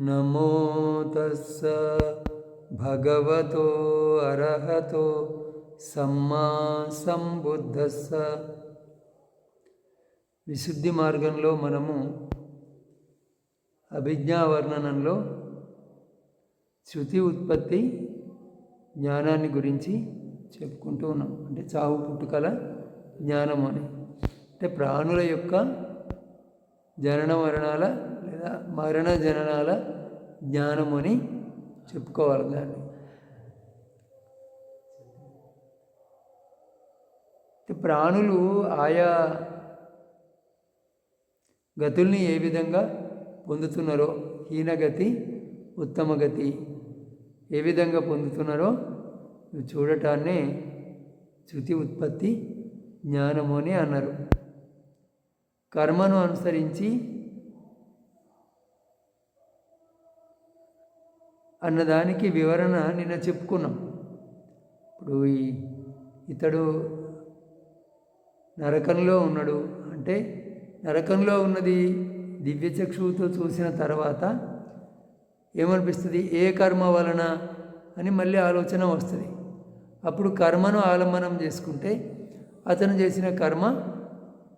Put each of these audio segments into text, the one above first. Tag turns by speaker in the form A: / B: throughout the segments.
A: నమో తస్స భగవతో అర్హతో సమ్మా సంబుద్ధస్స. విశుద్ధి మార్గంలో మనము అభిజ్ఞా వర్ణనంలో శృతి ఉత్పత్తి జ్ఞానాన్ని గురించి చెప్పుకుంటూ ఉన్నాం. అంటే చావు పుట్టుకల జ్ఞానం అని. అంటే ప్రాణుల యొక్క జనన మరణాల లేదా మరణ జననాల జ్ఞానం అని చెప్పుకోవాలి దాన్ని. ప్రాణులు ఆయా గతుల్ని ఏ విధంగా పొందుతున్నారో హీనగతి ఉత్తమ గతి ఏ విధంగా పొందుతున్నారో చూడటాన్నే శృతి ఉత్పత్తి జ్ఞానము అని అన్నారు. కర్మను అనుసరించి అన్నదానికి వివరణ నిన్న చెప్పుకున్నాం. ఇప్పుడు ఈ ఇతడు నరకంలో ఉన్నాడు. అంటే నరకంలో ఉన్నది దివ్య చక్షువుతో చూసిన తర్వాత ఏమనిపిస్తుంది? ఏ కర్మ వలన అని మళ్ళీ ఆలోచన వస్తుంది. అప్పుడు కర్మను ఆలంబనం చేసుకుంటే అతను చేసిన కర్మ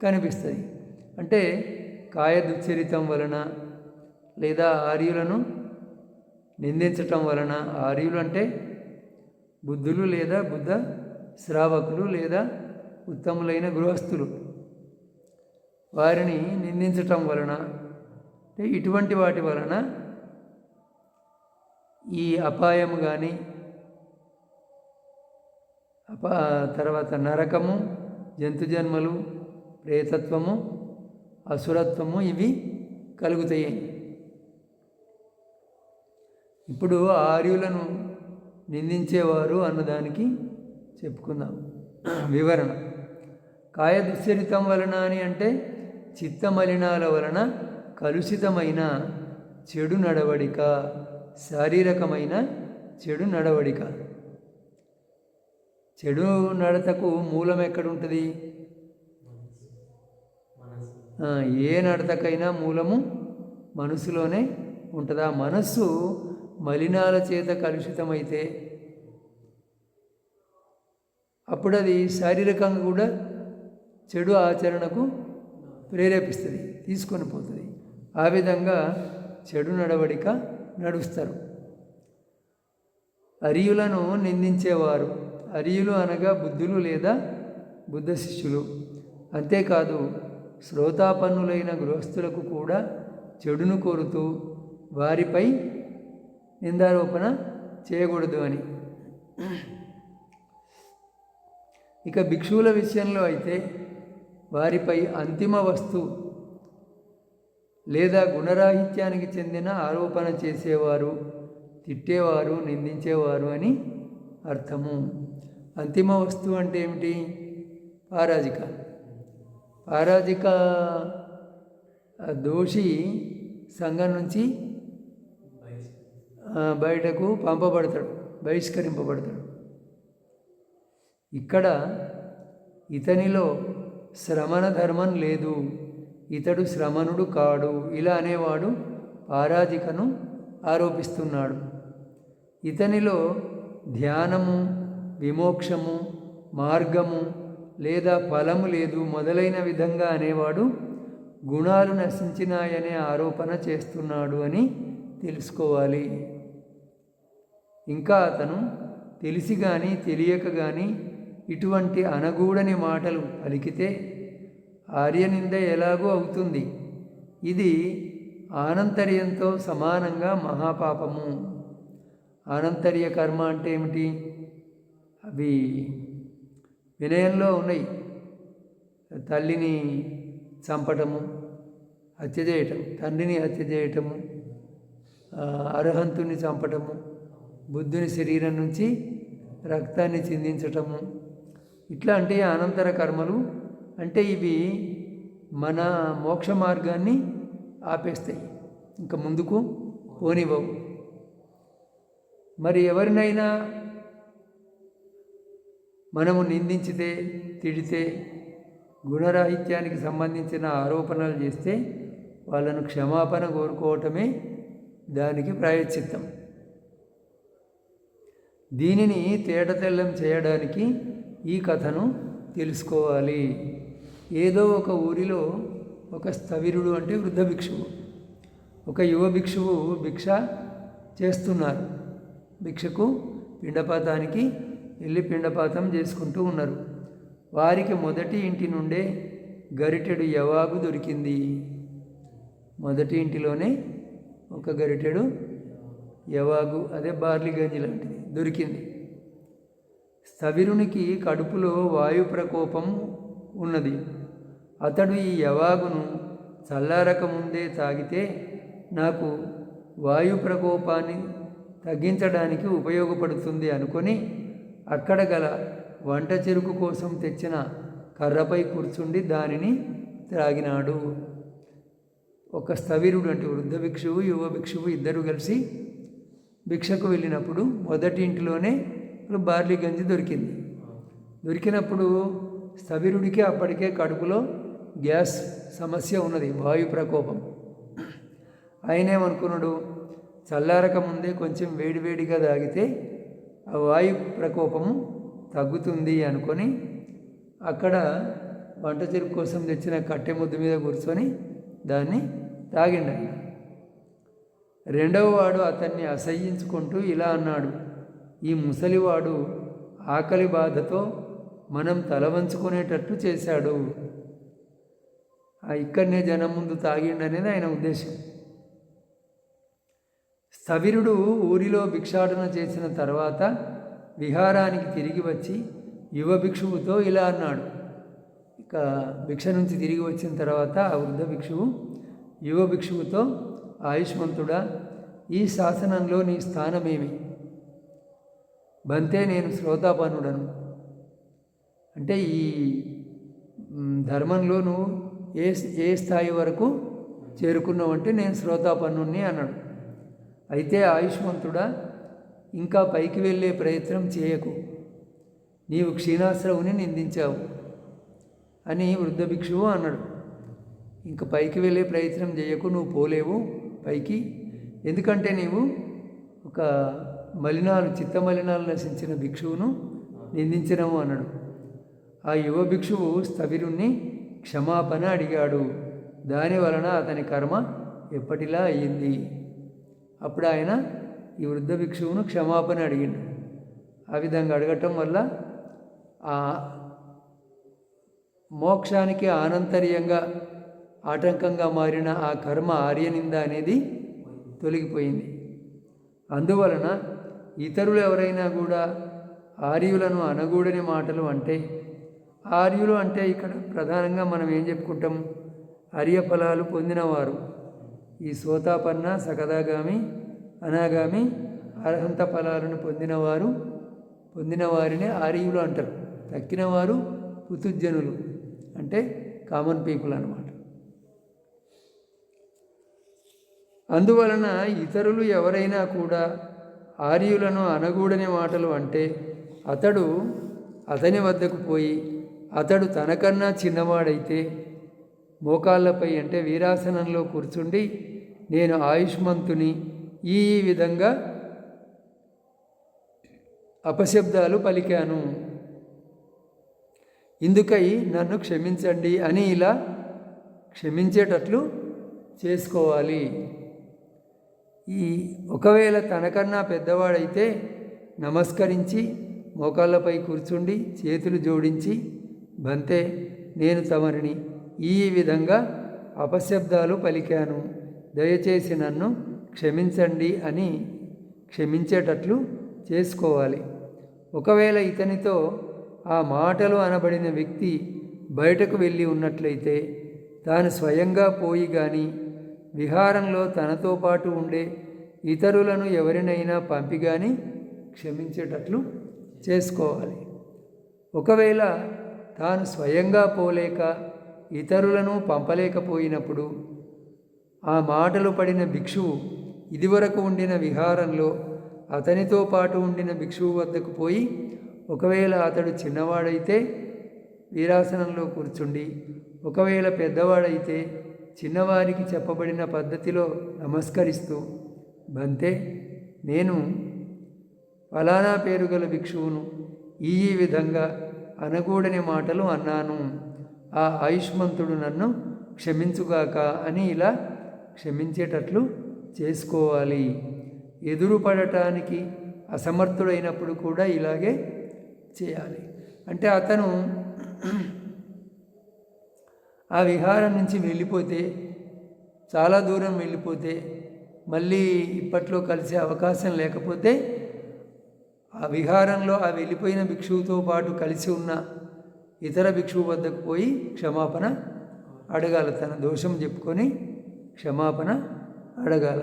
A: కనిపిస్తుంది. అంటే కాయ దుశ్చరితం వలన లేదా ఆర్యులను నిందించటం వలన ఆర్యులు అంటే బుద్ధులు లేదా బుద్ధ శ్రావకులు లేదా ఉత్తములైన గృహస్థులు. వారిని నిందించటం వలన అంటే ఇటువంటి వాటి వలన ఈ అపాయము కానీ అపా తర్వాత నరకము జంతు జన్మలు ప్రేతత్వము అసురత్వము ఇవి కలుగుతాయి. ఇప్పుడు ఆర్యులను నిందించేవారు అన్నదానికి చెప్పుకుందాం. వివరణ. కాయ దుశ్చరితం వలన అని అంటే చిత్తమలినాల వలన కలుషితమైన చెడు నడవడిక శారీరకమైన చెడు నడవడిక. చెడు నడతకు మూలం ఎక్కడుంటుంది? ఏ నడతకైనా మూలము మనసులోనే ఉంటుంది. ఆ మనస్సు మలినాల చేత కలుషితమైతే అప్పుడు అది శారీరకంగా కూడా చెడు ఆచరణకు ప్రేరేపిస్తుంది తీసుకొని పోతుంది. ఆ విధంగా చెడు నడవడిక నడుస్తారు. అరియులను నిందించేవారు అరియులు అనగా బుద్ధులు లేదా బుద్ధ శిష్యులు. అంతేకాదు శ్రోతాపన్నులైన గృహస్థులకు కూడా చెడును కోరుతూ వారిపై నిందారోపణ చేయకూడదు అని. ఇక భిక్షువుల విషయంలో అయితే వారిపై అంతిమ వస్తు లేదా గుణరాహిత్యానికి చెందిన ఆరోపణ చేసేవారు తిట్టేవారు నిందించేవారు అని అర్థము. అంతిమ వస్తువు అంటే ఏమిటి? పారాజిక. పారాజిక దోషి సంఘం నుంచి బయటకు పంపబడతాడు బహిష్కరింపబడతాడు. ఇక్కడ ఇతనిలో శ్రమణ ధర్మం లేదు ఇతడు శ్రమణుడు కాడు ఇలా అనేవాడు పారాధికను ఆరోపిస్తున్నాడు. ఇతనిలో ధ్యానము విమోక్షము మార్గము లేదా ఫలము లేదు మొదలైన విధంగా అనేవాడు గుణాలు నశించినాయనే ఆరోపణ చేస్తున్నాడు అని తెలుసుకోవాలి. ఇంకా అతను తెలిసి కానీ తెలియక కానీ ఇటువంటి అనగూడని మాటలు పలికితే ఆర్యనింద ఎలాగూ అవుతుంది? ఇది ఆనంతర్యంతో సమానంగా మహాపాపము. ఆనంతర్య కర్మ అంటే ఏమిటి? అవి వినయంలో ఉన్నాయి. తల్లిని చంపటము హత్య చేయటం తండ్రిని హత్య చేయటము అర్హంతుని చంపటము బుద్ధుని శరీరం నుంచి రక్తాన్ని చిందించటము. ఇట్లాంటి అనంతర కర్మలు అంటే ఇవి మన మోక్ష మార్గాన్ని ఆపేస్తాయి. ఇంకా ముందుకు పోనివ్వవు. మరి ఎవరినైనా మనము నిందించితే తిడితే గుణరాహిత్యానికి సంబంధించిన ఆరోపణలు చేస్తే వాళ్ళను క్షమాపణ కోరుకోవటమే దానికి ప్రాయశ్చిత్తం. దీనిని తేటతెల్లం చేయడానికి ఈ కథను తెలుసుకోవాలి. ఏదో ఒక ఊరిలో ఒక స్థవిరుడు అంటే వృద్ధ భిక్షువు. ఒక యువ భిక్షువు భిక్ష చేస్తున్నారు. భిక్షకు పిండపాతానికి వెళ్ళి పిండపాతం చేసుకుంటూ ఉన్నారు. వారికి మొదటి ఇంటి నుండే గరిటెడు యవాగు దొరికింది. మొదటి ఇంటిలోనే ఒక గరిటెడు యవాగు అదే బార్లీ గంజి లాంటిది. దొరికింది. స్థవిరునికి కడుపులో వాయు ప్రకోపం ఉన్నది. అతడు ఈ యవాగును చల్లారకముందే తాగితే నాకు వాయు ప్రకోపాన్ని తగ్గించడానికి ఉపయోగపడుతుంది అనుకొని అక్కడ గల వంట చెరుకు కోసం తెచ్చిన కర్రపై కూర్చుండి దానిని త్రాగినాడు. ఒక స్థవిరుడు అంటే వృద్ధ భిక్షువు యువ భిక్షువు ఇద్దరు కలిసి భిక్షకు వెళ్ళినప్పుడు మొదటి ఇంటిలోనే బార్లీ గంజి దొరికింది. దొరికినప్పుడు స్థవిరుడికి అప్పటికే కడుపులో గ్యాస్ సమస్య ఉన్నది వాయు ప్రకోపం. ఆయనేమనుకున్నాడు చల్లారక ముందే కొంచెం వేడివేడిగా తాగితే ఆ వాయు ప్రకోపము తగ్గుతుంది అనుకొని అక్కడ వంట చెరుకు కోసం తెచ్చిన కట్టె ముద్దు మీద కూర్చొని దాన్ని తాగిండాలి రెండవవాడు రెండవ వాడు అతన్ని అసహ్యించుకుంటూ ఇలా అన్నాడు ఈ ముసలివాడు ఆకలి బాధతో మనం తలవంచుకునేటట్టు చేశాడు. ఇక్కడనే జనం ముందు తాగిండనేది ఆయన ఉద్దేశం. స్థవిరుడు ఊరిలో భిక్షాటన చేసిన తర్వాత విహారానికి తిరిగి వచ్చి యువ భిక్షువుతో ఇలా అన్నాడు. ఇక భిక్ష నుంచి తిరిగి వచ్చిన తర్వాత ఆ వృద్ధ భిక్షువు యువ భిక్షువుతో ఆయుష్మంతుడా ఈ శాసనంలో నీ స్థానమేమి? బంతే నేను శ్రోతాపనుడను అంటే ఈ ధర్మంలో నువ్వు ఏ ఏ స్థాయి వరకు చేరుకున్నావంటే నేను శ్రోతాపన్నుణ్ణి అన్నాడు. అయితే ఆయుష్మంతుడా ఇంకా పైకి వెళ్ళే ప్రయత్నం చేయకు. నీవు క్షీణాశ్రవుని నిందించావు అని వృద్ధ భిక్షువు అన్నాడు. ఇంక పైకి వెళ్ళే ప్రయత్నం చేయకు నువ్వు పోలేవు. పైకి. ఎందుకంటే నీవు ఒక మలినాలు చిత్త మలినాలు నశించిన భిక్షువును నిందించినవు అన్నాడు. ఆ యువ భిక్షువు స్థవిరుణ్ణి క్షమాపణ అడిగాడు. దాని వలన అతని కర్మ ఎప్పటిలా అయ్యింది? అప్పుడు ఆయన ఈ వృద్ధ భిక్షువును క్షమాపణ అడిగిండు. ఆ విధంగా అడగటం వల్ల ఆ మోక్షానికి ఆనంతర్యంగా ఆటంకంగా మారిన ఆ కర్మ ఆర్యనింద అనేది తొలగిపోయింది. అందువలన ఇతరులు ఎవరైనా కూడా ఆర్యులను అనగూడని మాటలు అంటే ఆర్యులు అంటే ఇక్కడ ప్రధానంగా మనం ఏం చెప్పుకుంటాం? ఆర్య ఫలాలు పొందినవారు. ఈ సోతాపన్న సకదాగామి అనాగామి అర్హంత ఫలాలను పొందినవారు పొందిన వారిని ఆర్యులు అంటారు. తక్కినవారు పుతుజనులు అంటే కామన్ పీపుల్ అన్నమాట. అందువలన ఇతరులు ఎవరైనా కూడా ఆర్యులను అనగూడని మాటలు అంటే అతడు అతని వద్దకు పోయి అతడు తనకన్నా చిన్నవాడైతే మోకాళ్ళపై అంటే వీరాసనంలో కూర్చుండి నేను ఆయుష్మంతుని ఈ ఈ విధంగా అపశబ్దాలు పలికాను. ఇందుకై నన్ను క్షమించండి అని ఇలా క్షమించేటట్లు చేసుకోవాలి. ఈ ఒకవేళ తనకన్నా పెద్దవాడైతే నమస్కరించి మోకాళ్ళపై కూర్చుండి చేతులు జోడించి బంతే నేను తమరిని ఈ విధంగా అపశబ్దాలు పలికాను. దయచేసి నన్ను క్షమించండి అని క్షమించేటట్లు చేసుకోవాలి. ఒకవేళ ఇతనితో ఆ మాటలు అనబడిన వ్యక్తి బయటకు వెళ్ళి ఉన్నట్లయితే తాను స్వయంగా పోయి కానీ విహారంలో తనతో పాటు ఉండే ఇతరులను ఎవరినైనా పంపిగాని క్షమించేటట్లు చేసుకోవాలి. ఒకవేళ తాను స్వయంగా పోలేక ఇతరులను పంపలేకపోయినప్పుడు ఆ మాటలు పడిన భిక్షువు ఇదివరకు ఉండిన విహారంలో అతనితో పాటు ఉండిన భిక్షువు వద్దకు పోయి ఒకవేళ అతడు చిన్నవాడైతే వీరాసనంలో కూర్చుండి ఒకవేళ పెద్దవాడైతే చిన్నవారికి చెప్పబడిన పద్ధతిలో నమస్కరిస్తూ బంతే నేను ఫలానా పేరు గల భిక్షువును ఈ ఈ విధంగా అనకూడని మాటలు అన్నాను. ఆ ఆయుష్మంతుడు నన్ను క్షమించుగాక అని ఇలా క్షమించేటట్లు చేసుకోవాలి. ఎదురుపడటానికి అసమర్థుడైనప్పుడు కూడా ఇలాగే చేయాలి. అంటే అతను ఆ విహారం నుంచి వెళ్ళిపోతే చాలా దూరం వెళ్ళిపోతే మళ్ళీ ఇప్పట్లో కలిసే అవకాశం లేకపోతే ఆ విహారంలో ఆ వెళ్ళిపోయిన భిక్షువుతో పాటు కలిసి ఉన్న ఇతర భిక్షువు వద్దకు పోయి క్షమాపణ అడగాల. తన దోషం చెప్పుకొని క్షమాపణ అడగాల.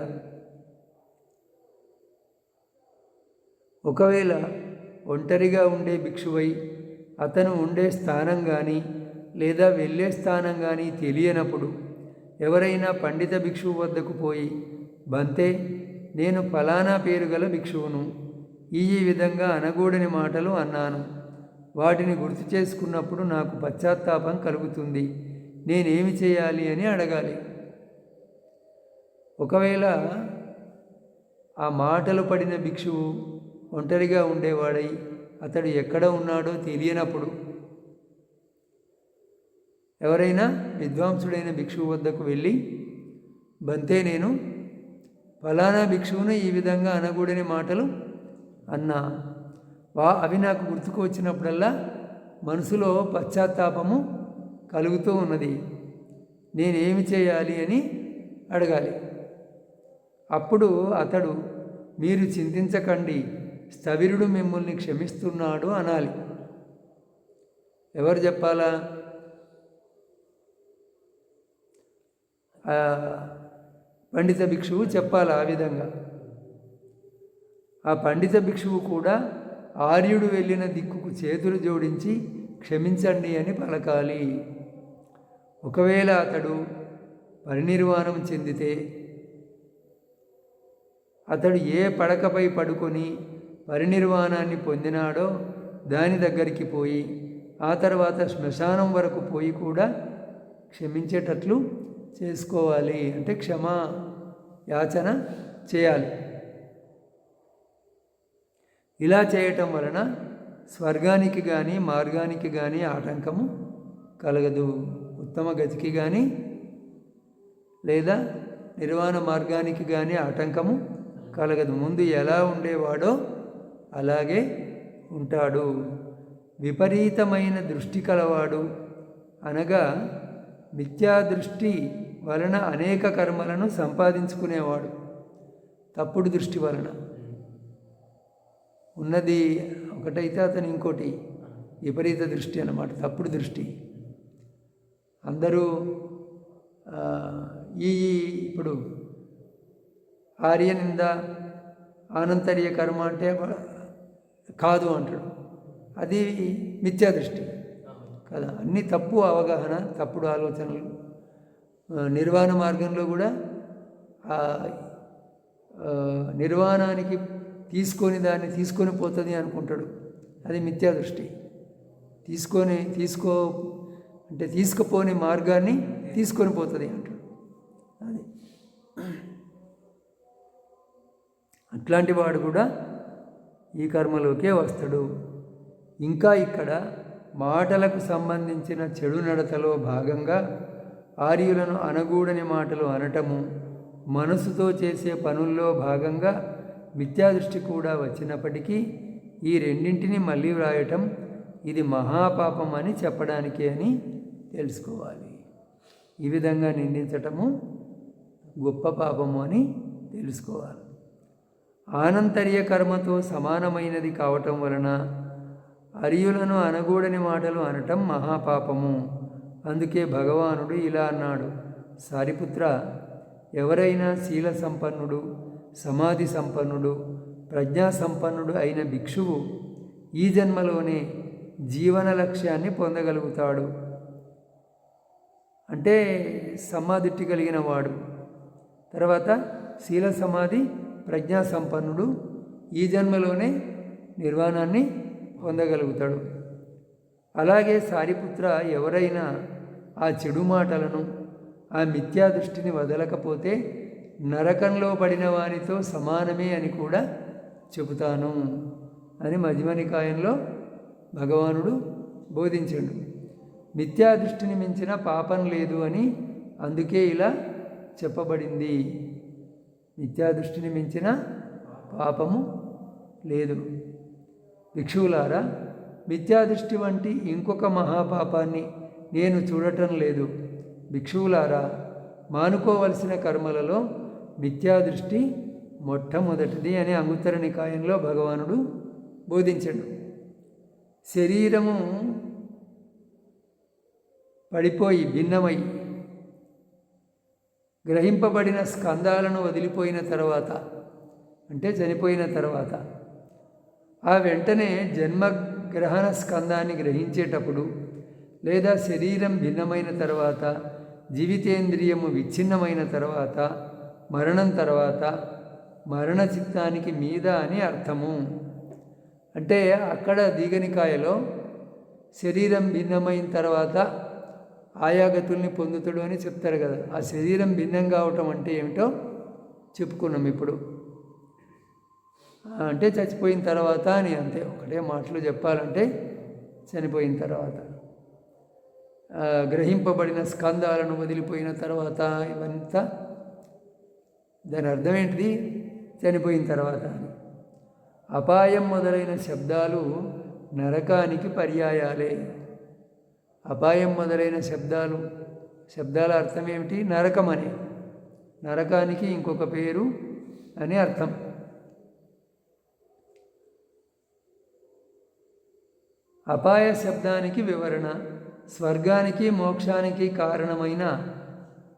A: ఒకవేళ ఒంటరిగా ఉండే భిక్షువై అతను ఉండే స్థానం కానీ లేదా వెళ్ళే స్థానం కానీ తెలియనప్పుడు ఎవరైనా పండిత భిక్షువు వద్దకు పోయి బంతే నేను ఫలానా పేరు గల భిక్షువును ఈ ఈ విధంగా అనగూడని మాటలు అన్నాను. వాటిని గుర్తు చేసుకున్నప్పుడు నాకు పశ్చాత్తాపం కలుగుతుంది. నేనేమి చేయాలి అని అడగాలి. ఒకవేళ ఆ మాటలు పడిన భిక్షువు ఒంటరిగా ఉండేవాడై అతడు ఎక్కడ ఉన్నాడో తెలియనప్పుడు ఎవరైనా విద్వాంసుడైన భిక్షువు వద్దకు వెళ్ళి బంతే నేను ఫలానా భిక్షువును ఈ విధంగా అనకూడని మాటలు అన్నా. వా అవి నాకు గుర్తుకు వచ్చినప్పుడల్లా మనసులో పశ్చాత్తాపము కలుగుతూ ఉన్నది. నేనేమి చేయాలి అని అడగాలి. అప్పుడు అతడు మీరు చింతించకండి స్థవిరుడు మిమ్మల్ని క్షమిస్తున్నాడు అనాలి. ఎవరు చెప్పాలా ఆ పండిత భిక్షువు చెప్పాలి ఆ విధంగా. ఆ పండిత భిక్షువు కూడా ఆర్యుడు వెళ్ళిన దిక్కుకు చేతులు జోడించి క్షమించండి అని పలకాలి. ఒకవేళ అతడు పరినిర్వాణం చెందితే అతడు ఏ పడకపై పడుకొని పరినిర్వాణాన్ని పొందినాడో దాని దగ్గరికి పోయి ఆ తర్వాత శ్మశానం వరకు పోయి కూడా క్షమించేటట్లు చేసుకోవాలి అంటే క్షమా యాచన చేయాలి. ఇలా చేయటం వలన స్వర్గానికి కానీ మార్గానికి కానీ ఆటంకము కలగదు. ఉత్తమ గతికి కానీ లేదా నిర్వాణ మార్గానికి కానీ ఆటంకము కలగదు. ముందు ఎలా ఉండేవాడో అలాగే ఉంటాడు. విపరీతమైన దృష్టి కలవాడు అనగా మిథ్యాదృష్టి వలన అనేక కర్మలను సంపాదించుకునేవాడు. తప్పుడు దృష్టి వలన. ఉన్నది ఒకటైతే అతను ఇంకోటి. విపరీత దృష్టి అన్నమాట. తప్పుడు దృష్టి. అందరూ ఈ ఈ ఇప్పుడు ఆర్యనింద ఆనంతర్య కర్మ అంటే కాదు అంటాడు. అది మిథ్యా దృష్టి కదా. అన్ని తప్పు అవగాహన తప్పుడు ఆలోచనలు నిర్వాణ మార్గంలో కూడా ఆ, నిర్వాణానికి తీసుకొని దాన్ని తీసుకొని పోతుంది అనుకుంటాడు. అది మిథ్యా దృష్టి. తీసుకొని తీసుకో అంటే తీసుకుపోని మార్గాన్ని తీసుకొని పోతుంది అంటాడు. అది. అట్లాంటి వాడు కూడా ఈ కర్మలోకే వస్తాడు. ఇంకా ఇక్కడ మాటలకు సంబంధించిన చెడు నడతలో భాగంగా ఆర్యులను అనగూడని మాటలు అనటము మనసుతో చేసే పనుల్లో భాగంగా మిథ్యాదృష్టి కూడా వచ్చినప్పటికీ ఈ రెండింటిని మళ్ళీ వ్రాయటం ఇది మహాపాపం అని చెప్పడానికి అని తెలుసుకోవాలి. ఈ విధంగా నిందించటము గొప్ప పాపము అని తెలుసుకోవాలి. ఆనంతర్య కర్మతో సమానమైనది కావటం వలన అరియులను అనగూడని మాటలు అనటం మహాపాపము. అందుకే భగవానుడు ఇలా అన్నాడు. సారిపుత్ర ఎవరైనా శీల సంపన్నుడు సమాధి సంపన్నుడు ప్రజ్ఞా సంపన్నుడు అయిన భిక్షువు ఈ జన్మలోనే జీవన లక్ష్యాన్ని పొందగలుగుతాడు. అంటే సమాధిట్టి కలిగిన వాడు. తర్వాత శీల సమాధి ప్రజ్ఞా సంపన్నుడు ఈ జన్మలోనే నిర్వాణాన్ని పొందగలుగుతాడు. అలాగే సారిపుత్ర ఎవరైనా ఆ చెడు మాటలను ఆ మిథ్యా దృష్టిని వదలకపోతే నరకంలో పడిన వారితో సమానమే అని కూడా చెబుతాను అని మధ్యమనికాయంలో భగవానుడు బోధించాడు. మిథ్యా దృష్టిని మించిన పాపం లేదు అని అందుకే ఇలా చెప్పబడింది. మిథ్యా దృష్టిని మించిన పాపము లేదు. భిక్షువులారా మిథ్యాదృష్టి వంటి ఇంకొక మహాపాపాన్ని నేను చూడటం లేదు. భిక్షువులారా మానుకోవలసిన కర్మలలో మిథ్యాదృష్టి మొట్టమొదటిది అని అంగుత్తర నికాయంలో భగవానుడు బోధించాడు. శరీరము పడిపోయి భిన్నమై గ్రహింపబడిన స్కందాలను వదిలిపోయిన తర్వాత అంటే చనిపోయిన తర్వాత ఆ వెంటనే జన్మగ్రహణ స్కందాన్ని గ్రహించేటప్పుడు లేదా శరీరం భిన్నమైన తర్వాత జీవితేంద్రియము విచ్ఛిన్నమైన తర్వాత మరణం తర్వాత మరణ చిత్తానికి మీద అని అర్థము. అంటే అక్కడ దీగనికాయలో శరీరం భిన్నమైన తర్వాత ఆయాగతుల్ని పొందుతాడు అని చెప్తారు కదా. ఆ శరీరం భిన్నం కావటం అంటే ఏమిటో చెప్పుకున్నాం ఇప్పుడు. అంటే చచ్చిపోయిన తర్వాత అని అంతే ఒకటే మాటలు చెప్పాలంటే చనిపోయిన తర్వాత. గ్రహింపబడిన స్కందాలను వదిలిపోయిన తర్వాత ఇవంతా దాని అర్థం ఏంటిది? చనిపోయిన తర్వాత అని. అపాయం మొదలైన శబ్దాలు నరకానికి పర్యాయాలే. అపాయం మొదలైన శబ్దాలు శబ్దాల అర్థం ఏమిటి? నరకం అని నరకానికి ఇంకొక పేరు అని అర్థం. అపాయ శబ్దానికి వివరణ స్వర్గానికి మోక్షానికి కారణమైన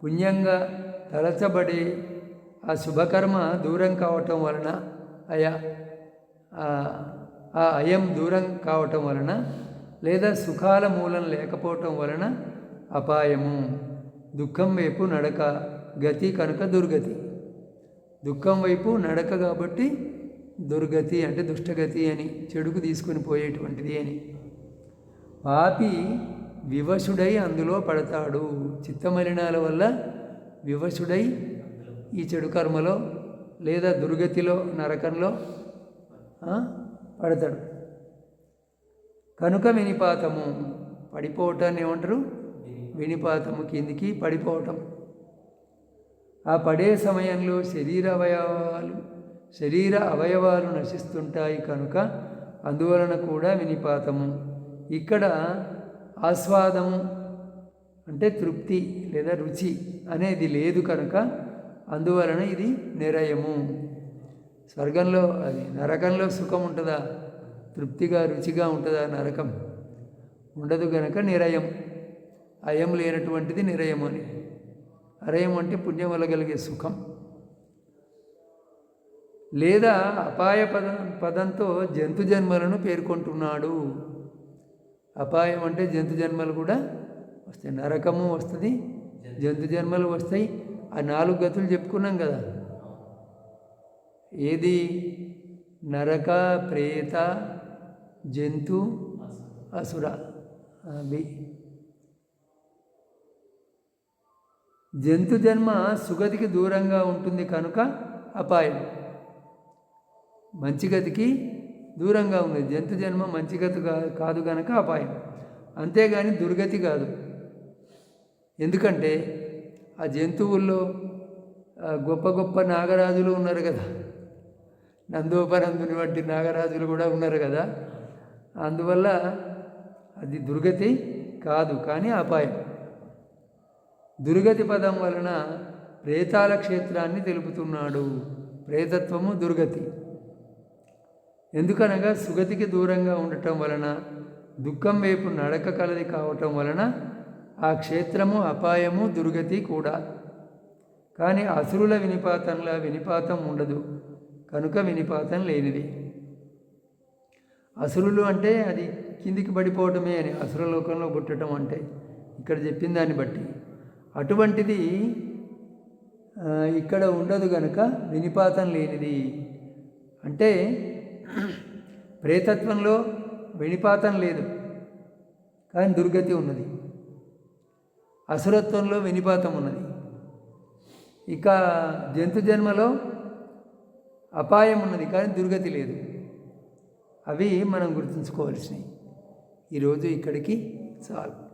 A: పుణ్యంగా తలచబడే ఆ శుభకర్మ దూరం కావటం వలన అయా ఆ అయం దూరం కావటం వలన లేదా సుఖాల మూలం లేకపోవటం వలన అపాయము. దుఃఖం వైపు నడక గతి కనుక దుర్గతి. దుఃఖం వైపు నడక కాబట్టి దుర్గతి అంటే దుష్టగతి అని చెడుకు తీసుకొని పోయేటువంటిది అని. పాపి వివశుడై అందులో పడతాడు. చిత్తమలినాల వల్ల వివశుడై ఈ చెడు కర్మలో లేదా దుర్గతిలో నరకంలో పడతాడు. కనుక వినిపాతము పడిపోవటాన్ని ఏమంటారు? వినిపాతము కిందికి పడిపోవటం. ఆ పడే సమయంలో శరీర అవయవాలు శరీర అవయవాలు నశిస్తుంటాయి కనుక అందువలన కూడా వినిపాతము. ఇక్కడ ఆస్వాదము అంటే తృప్తి లేదా రుచి అనేది లేదు కనుక అందువలన ఇది నిరయము స్వర్గంలో అది నరకంలో సుఖం ఉంటుందా? తృప్తిగా రుచిగా ఉంటుందా నరకం? ఉండదు కనుక నిరయం అయం లేనటువంటిది నిరయం అని. అరయం అంటే పుణ్యం వల్ల కలిగే సుఖం. లేదా అపాయ పద పదంతో జంతు జన్మలను పేర్కొంటున్నాడు. అపాయం అంటే జంతు జన్మలు కూడా వస్తాయి. నరకము వస్తుంది జంతు జన్మలు వస్తాయి. ఆ నాలుగు గతులు చెప్పుకున్నాం కదా. ఏది? నరక ప్రేత జంతు అసుర. అవి జంతు జన్మ సుగతికి దూరంగా ఉంటుంది కనుక అపాయం. మంచి గతికి దూరంగా ఉంది జంతు జన్మ మంచి గతి కాదు కనుక అపాయం. అంతేగాని దుర్గతి కాదు. ఎందుకంటే ఆ జంతువుల్లో గొప్ప గొప్ప నాగరాజులు ఉన్నారు కదా. నందోపనందుని వంటి నాగరాజులు కూడా ఉన్నారు కదా. అందువల్ల అది దుర్గతి కాదు కానీ అపాయం. దుర్గతి పదం వలన ప్రేతాల క్షేత్రాన్ని తెలుపుతున్నాడు. ప్రేతత్వము దుర్గతి. ఎందుకనగా సుగతికి దూరంగా ఉండటం వలన దుఃఖం వైపు నడక కలది కావటం వలన ఆ క్షేత్రము అపాయము దుర్గతి కూడా. కానీ అసురుల వినిపాతంలా వినిపాతం ఉండదు. కనుక వినిపాతం లేనిది. అసురులు అంటే అది కిందికి పడిపోవటమే అని అసుర లోకంలో పుట్టడం అంటే. ఇక్కడ చెప్పిన దాన్ని బట్టి. అటువంటిది ఇక్కడ ఉండదు గనుక వినిపాతం లేనిది. అంటే ప్రేతత్వంలో వెణిపాతం లేదు కానీ దుర్గతి ఉన్నది. అసురత్వంలో వెణిపాతం ఉన్నది. ఇక జంతు జన్మలో అపాయం ఉన్నది కానీ దుర్గతి లేదు. అవి మనం గుర్తుంచుకోవాల్సినవి. ఈరోజు ఇక్కడికి చాలు.